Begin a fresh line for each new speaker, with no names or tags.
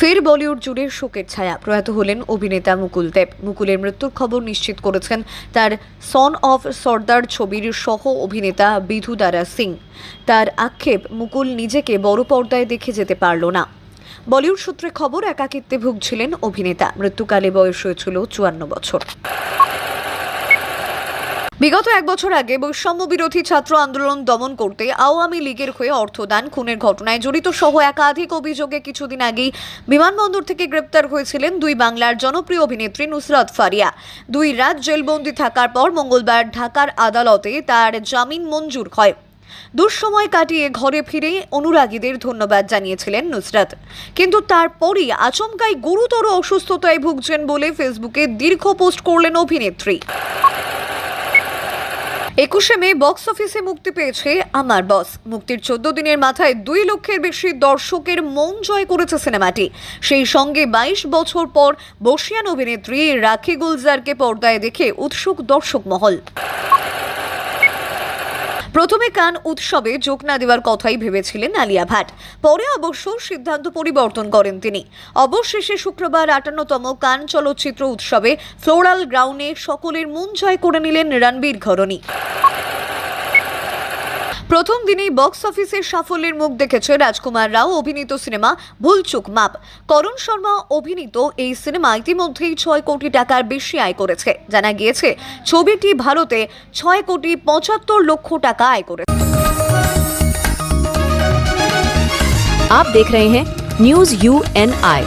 ফের বলিউড জুড়ে শোকের ছায়া। প্রয়াত হলেন অভিনেতা মুকুল দেব। মুকুলের মৃত্যুর খবর নিশ্চিত করেছেন তার সন অফ সর্দার ছবির সহ অভিনেতা বিধু দারা সিং। তার আক্ষেপ মুকুল নিজেকে বড় পর্দায় দেখে যেতে পারল না। বলিউড সূত্রে খবর, একাকিত্বে ভুগছিলেন অভিনেতা। মৃত্যুকালে বয়স হয়েছিল চুয়ান্ন বছর। বিগত এক বছর আগে বৈষম্য বিরোধী ছাত্র আন্দোলন দমন করতে আওয়ামী লীগের হয়ে অর্থদান খুনের ঘটনায় জড়িত সহ একাধিক অভিযোগে কিছুদিন আগেই বিমানবন্দর থেকে গ্রেপ্তার হয়েছিলেন দুই বাংলার জনপ্রিয় অভিনেত্রী নুসরাত ফারিয়া। দুই রাত জেলবন্দি থাকার পর মঙ্গলবার ঢাকার আদালতে তার জামিন মঞ্জুর হয়। দুঃসময় কাটিয়ে ঘরে ফিরে অনুরাগীদের ধন্যবাদ জানিয়েছিলেন নুসরাত। কিন্তু তারপরই আচমকাই গুরুতর অসুস্থতায় ভুগছেন বলে ফেসবুকে দীর্ঘ পোস্ট করলেন অভিনেত্রী। একুশে মে বক্স অফিসে মুক্তি পেয়েছে আমার বস। মুক্তির চোদ্দ দিনের মাথায় দুই লক্ষের বেশি দর্শকের মন জয় করেছে সিনেমাটি। সেই সঙ্গে বাইশ বছর পর বসিয়ান অভিনেত্রী রাখি গুলজারকে পর্দায় দেখে উৎসুক দর্শক মহল। প্রথমে কান উৎসবে যোগ না দেওয়ার কথাই ভেবেছিলেন আলিয়া ভাট। পরে অবশ্য সিদ্ধান্ত পরিবর্তন করেন তিনি। অবশেষে শুক্রবার আটান্নতম কান চলচ্চিত্র উৎসবে ফ্লোরাল গ্রাউন্ডে সকলের মন জয় করে নিলেন রণবীর ঘরণী। প্রথম দিনেই বক্স অফিসের সাফল্যের মুখ দেখেছে রাজকুমার রাও অভিনীত সিনেমা ভুলচুক মাপ করণ শর্মা অভিনীত এই সিনেমা ইতিমধ্যেই ছয় কোটি টাকার বেশি আয় করেছে জানা গিয়েছে ছবিটি ভারতে ছয় কোটি পঁচাত্তর লক্ষ টাকা আয় করেছে
आप देख रहे हैं न्यूज यू एन आई